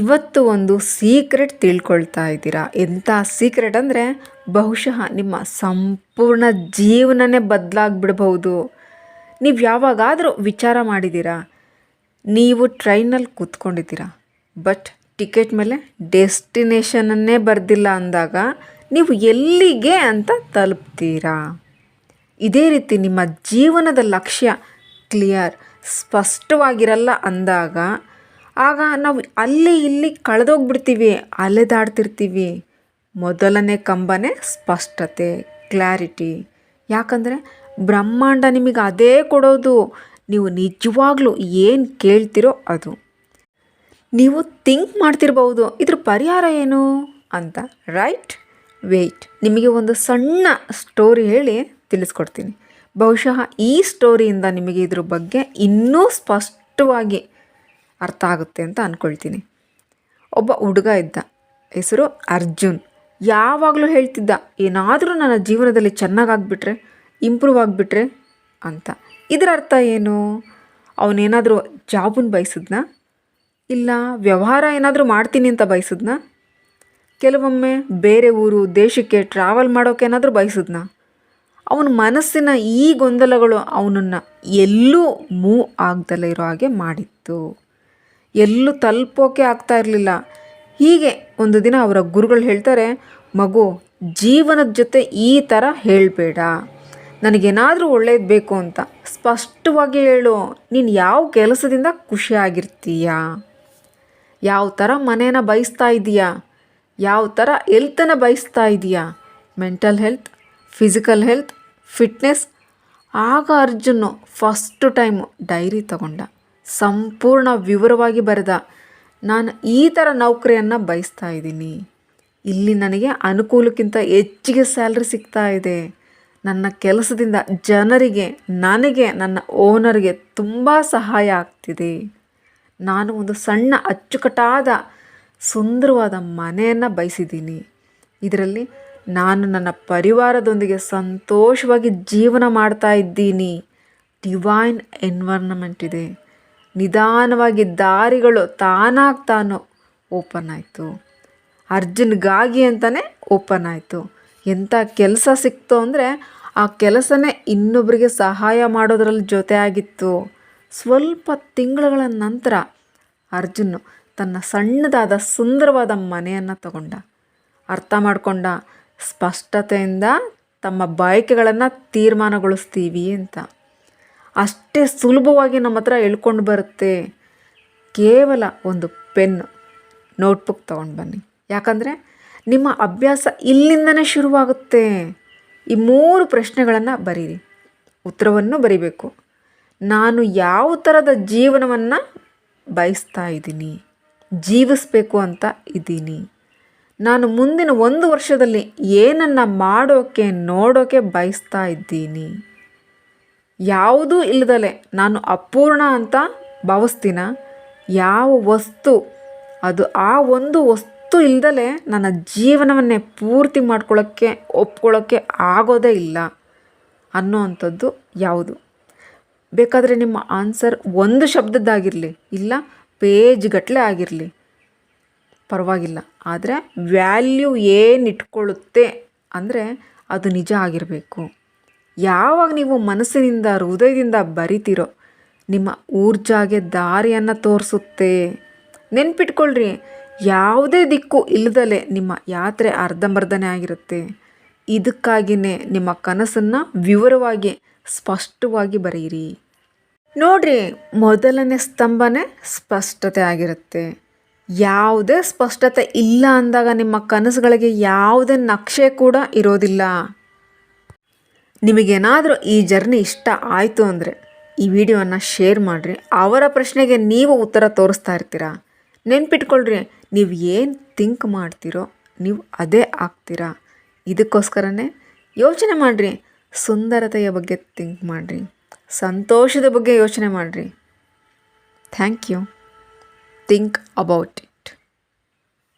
ಇವತ್ತು ಒಂದು ಸೀಕ್ರೆಟ್ ತಿಳ್ಕೊಳ್ತಾ ಇದ್ದೀರಾ? ಎಂಥ ಸೀಕ್ರೆಟ್ ಅಂದರೆ ಬಹುಶಃ ನಿಮ್ಮ ಸಂಪೂರ್ಣ ಜೀವನನೇ ಬದಲಾಗ್ಬಿಡ್ಬಹುದು. ನೀವು ಯಾವಾಗಾದರೂ ವಿಚಾರ ಮಾಡಿದ್ದೀರಾ? ನೀವು ಟ್ರೈನಲ್ಲಿ ಕೂತ್ಕೊಂಡಿದ್ದೀರಾ? ಬಟ್ ಟಿಕೆಟ್ ಮೇಲೆ ಡೆಸ್ಟಿನೇಷನನ್ನೇ ಬರೆದಿಲ್ಲ ಅಂದಾಗ ನೀವು ಎಲ್ಲಿಗೆ ಅಂತ ತಲುಪ್ತೀರಾ? ಇದೇ ರೀತಿ ನಿಮ್ಮ ಜೀವನದ ಲಕ್ಷ್ಯ ಕ್ಲಿಯರ್, ಸ್ಪಷ್ಟವಾಗಿರಲ್ಲ ಅಂದಾಗ ಆಗ ನಾವು ಅಲ್ಲಿ ಇಲ್ಲಿ ಕಳೆದೋಗ್ಬಿಡ್ತೀವಿ ಅಲೆದಾಡ್ತಿರ್ತೀವಿ ಮೊದಲನೇ ಕಂಬನೇ ಸ್ಪಷ್ಟತೆ, ಕ್ಲಾರಿಟಿ. ಯಾಕಂದರೆ ಬ್ರಹ್ಮಾಂಡ ನಿಮಗೆ ಅದೇ ಕೊಡೋದು. ನೀವು ನಿಜವಾಗ್ಲೂ ಏನು ಕೇಳ್ತಿರೋ ಅದು. ನೀವು ಥಿಂಕ್ ಮಾಡ್ತಿರ್ಬೋದು ಇದ್ರ ಪರಿಹಾರ ಏನು ಅಂತ. ರೈಟ್ ವೆಯ್ಟ್ ನಿಮಗೆ ಒಂದು ಸಣ್ಣ ಸ್ಟೋರಿ ಹೇಳಿ ತಿಳಿಸ್ಕೊಡ್ತೀನಿ. ಬಹುಶಃ ಈ ಸ್ಟೋರಿಯಿಂದ ನಿಮಗೆ ಇದ್ರ ಬಗ್ಗೆ ಇನ್ನೂ ಸ್ಪಷ್ಟವಾಗಿ ಅರ್ಥ ಆಗುತ್ತೆ ಅಂತ ಅಂದ್ಕೊಳ್ತೀನಿ ಒಬ್ಬ ಹುಡುಗ ಇದ್ದ. ಹೆಸರು ಅರ್ಜುನ್. ಯಾವಾಗಲೂ ಹೇಳ್ತಿದ್ದ, ಏನಾದರೂ ನನ್ನ ಜೀವನದಲ್ಲಿ ಚೆನ್ನಾಗಾಗ್ಬಿಟ್ರೆ ಇಂಪ್ರೂವ್ ಆಗಿಬಿಟ್ರೆ ಅಂತ. ಇದರ ಅರ್ಥ ಏನು? ಅವನೇನಾದರೂ ಜಾಬನ್ನು ಬಯಸಿದ್ನ? ಇಲ್ಲ, ವ್ಯವಹಾರ ಏನಾದರೂ ಮಾಡ್ತೀನಿ ಅಂತ ಬಯಸಿದ್ನ? ಕೆಲವೊಮ್ಮೆ ಬೇರೆ ಊರು, ದೇಶಕ್ಕೆ ಟ್ರಾವೆಲ್ ಮಾಡೋಕ್ಕೇನಾದರೂ ಬಯಸಿದ್ನ? ಅವನ ಮನಸ್ಸಿನ ಈ ಗೊಂದಲಗಳು ಅವನನ್ನು ಎಲ್ಲೂ ಮೂವ್ ಆಗ್ದಲೇ ಇರೋ ಹಾಗೆ ಮಾಡಿತ್ತು. ಎಲ್ಲೂ ತಲುಪೋಕೆ ಆಗ್ತಾ ಇರಲಿಲ್ಲ. ಹೀಗೆ ಒಂದು ದಿನ ಅವರ ಗುರುಗಳು ಹೇಳ್ತಾರೆ, ಮಗು, ಜೀವನದ ಜೊತೆ ಈ ಥರ ಹೇಳಬೇಡ. ನನಗೇನಾದರೂ ಒಳ್ಳೇದು ಬೇಕು ಅಂತ ಸ್ಪಷ್ಟವಾಗಿ ಹೇಳು. ನೀನು ಯಾವ ಕೆಲಸದಿಂದ ಖುಷಿಯಾಗಿರ್ತೀಯ? ಯಾವ ಥರ ಮನೇನ ಬಯಸ್ತಾ ಇದೀಯಾ? ಯಾವ ಥರ ಎಲ್ತನ್ನು ಬಯಸ್ತಾ ಇದೀಯಾ? Mental health physical health fitness ಆಗ ಅರ್ಜುನು ಫಸ್ಟ್ ಟೈಮು ಡೈರಿ ತಗೊಂಡ. ಸಂಪೂರ್ಣ ವಿವರವಾಗಿ ಬರೆದ, ನಾನು ಈ ಥರ ನೌಕರಿಯನ್ನು ಬಯಸ್ತಾ ಇದ್ದೀನಿ. ಇಲ್ಲಿ ನನಗೆ ಅನುಕೂಲಕ್ಕಿಂತ ಹೆಚ್ಚಿಗೆ ಸ್ಯಾಲ್ರಿ ಸಿಗ್ತಾ ಇದೆ. ನನ್ನ ಕೆಲಸದಿಂದ ಜನರಿಗೆ, ನನಗೆ, ನನ್ನ ಓನರ್ಗೆ ತುಂಬ ಸಹಾಯ ಆಗ್ತಿದೆ. ನಾನು ಒಂದು ಸಣ್ಣ ಅಚ್ಚುಕಟ್ಟಾದ, ಸುಂದರವಾದ ಮನೆಯನ್ನು ಬಯಸಿದ್ದೀನಿ. ಇದರಲ್ಲಿ ನಾನು ನನ್ನ ಪರಿವಾರದೊಂದಿಗೆ ಸಂತೋಷವಾಗಿ ಜೀವನ ಮಾಡ್ತಾ ಇದ್ದೀನಿ. ಡಿವೈನ್ ಎನ್ವರ್ನಮೆಂಟ್ ಇದೆ. ನಿಧಾನವಾಗಿ ದಾರಿಗಳು ತಾನಾಗಿ ತಾನು ಓಪನ್ ಆಯಿತು. ಅರ್ಜುನ್ಗಾಗಿ ಅಂತಲೇ ಓಪನ್ ಆಯಿತು. ಎಂಥ ಕೆಲಸ ಸಿಕ್ತು ಅಂದರೆ ಆ ಕೆಲಸನೇ ಇನ್ನೊಬ್ಬರಿಗೆ ಸಹಾಯ ಮಾಡೋದ್ರಲ್ಲಿ ಜೊತೆ ಆಗಿತ್ತು. ಸ್ವಲ್ಪ ತಿಂಗಳುಗಳ ನಂತರ ಅರ್ಜುನ್ ತನ್ನ ಸಣ್ಣದಾದ ಸುಂದರವಾದ ಮನೆಯನ್ನು ತಗೊಂಡ. ಅರ್ಥ ಮಾಡಿಕೊಂಡ, ಸ್ಪಷ್ಟತೆಯಿಂದ ತಮ್ಮ ಬಯಕೆಗಳನ್ನು ತೀರ್ಮಾನಗೊಳಿಸ್ತೀವಿ ಅಂತ. ಅಷ್ಟೇ ಸುಲಭವಾಗಿ ನಮ್ಮ ಹತ್ರ ಎಳ್ಕೊಂಡು ಬರುತ್ತೆ. ಕೇವಲ ಒಂದು ಪೆನ್, ನೋಟ್ಬುಕ್ ತೊಗೊಂಡು ಬನ್ನಿ. ಯಾಕಂದರೆ ನಿಮ್ಮ ಅಭ್ಯಾಸ ಇಲ್ಲಿಂದನೇ ಶುರುವಾಗುತ್ತೆ. ಈ ಮೂರು ಪ್ರಶ್ನೆಗಳನ್ನು ಬರೀರಿ. ಉತ್ತರವನ್ನು ಬರಿಬೇಕು. ನಾನು ಯಾವ ಥರದ ಜೀವನವನ್ನು ಬಯಸ್ತಾ ಇದ್ದೀನಿ? ಜೀವಿಸಬೇಕು ಅಂತ ಇದ್ದೀನಿ. ನಾನು ಮುಂದಿನ ಒಂದು ವರ್ಷದಲ್ಲಿ ಏನನ್ನು ಮಾಡೋಕ್ಕೆ ನೋಡೋಕ್ಕೆ ಬಯಸ್ತಾ ಇದ್ದೀನಿ? ಯಾವುದೂ ಇಲ್ಲದಲೆ ನಾನು ಅಪೂರ್ಣ ಅಂತ ಭಾವಿಸ್ತೀನ? ಯಾವ ವಸ್ತು? ಅದು ಆ ಒಂದು ವಸ್ತು ಇಲ್ಲದಲೆ ನನ್ನ ಜೀವನವನ್ನೇ ಪೂರ್ತಿ ಮಾಡ್ಕೊಳ್ಳೋಕ್ಕೆ ಒಪ್ಕೊಳ್ಳೋಕ್ಕೆ ಆಗೋದೇ ಇಲ್ಲ ಅನ್ನೋವಂಥದ್ದು ಯಾವುದು? ಬೇಕಾದರೆ ನಿಮ್ಮ ಆನ್ಸರ್ ಒಂದು ಶಬ್ದದ್ದಾಗಿರಲಿ, ಇಲ್ಲ ಪೇಜ್ಗಟ್ಟಲೆ ಆಗಿರಲಿ. ಪರವಾಗಿಲ್ಲ. ಆದರೆ ವ್ಯಾಲ್ಯೂ ಏನು ಇಟ್ಕೊಳ್ಳುತ್ತೆ ಅಂದರೆ ಅದು ನಿಜ ಆಗಿರಬೇಕು. ಯಾವಾಗ ನೀವು ಮನಸ್ಸಿನಿಂದ, ಹೃದಯದಿಂದ ಬರಿತೀರೋ, ನಿಮ್ಮ ಊರ್ಜಾಗೆ ದಾರಿಯನ್ನು ತೋರಿಸುತ್ತೆ. ನೆನ್ಪಿಟ್ಕೊಳ್ರಿ, ಯಾವುದೇ ದಿಕ್ಕು ಇಲ್ಲದಲೇ ನಿಮ್ಮ ಯಾತ್ರೆ ಅರ್ಧಂಬರ್ಧನೇ ಆಗಿರುತ್ತೆ. ಇದಕ್ಕಾಗಿಯೇ ನಿಮ್ಮ ಕನಸನ್ನು ವಿವರವಾಗಿ, ಸ್ಪಷ್ಟವಾಗಿ ಬರೆಯಿರಿ. ನೋಡ್ರಿ, ಮೊದಲನೇ ಸ್ತಂಭನೇ ಸ್ಪಷ್ಟತೆ ಆಗಿರುತ್ತೆ. ಯಾವುದೇ ಸ್ಪಷ್ಟತೆ ಇಲ್ಲ ಅಂದಾಗ ನಿಮ್ಮ ಕನಸುಗಳಿಗೆ ಯಾವುದೇ ನಕ್ಷೆ ಕೂಡ ಇರೋದಿಲ್ಲ. ನಿಮಗೇನಾದರೂ ಈ ಜರ್ನಿ ಇಷ್ಟ ಆಯಿತು ಅಂದರೆ ಈ ವಿಡಿಯೋನ ಶೇರ್ ಮಾಡಿರಿ. ಅವರ ಪ್ರಶ್ನೆಗೆ ನೀವು ಉತ್ತರ ತೋರಿಸ್ತಾ ಇರ್ತೀರಾ? ನೆನ್ಪಿಟ್ಕೊಳ್ರಿ, ನೀವು ಏನು ಥಿಂಕ್ ಮಾಡ್ತೀರೋ ನೀವು ಅದೇ ಆಗ್ತೀರಾ. ಇದಕ್ಕೋಸ್ಕರನೇ ಯೋಚನೆ ಮಾಡಿರಿ, ಸುಂದರತೆಯ ಬಗ್ಗೆ ಥಿಂಕ್ ಮಾಡಿರಿ, ಸಂತೋಷದ ಬಗ್ಗೆ ಯೋಚನೆ ಮಾಡಿರಿ. Thank you think about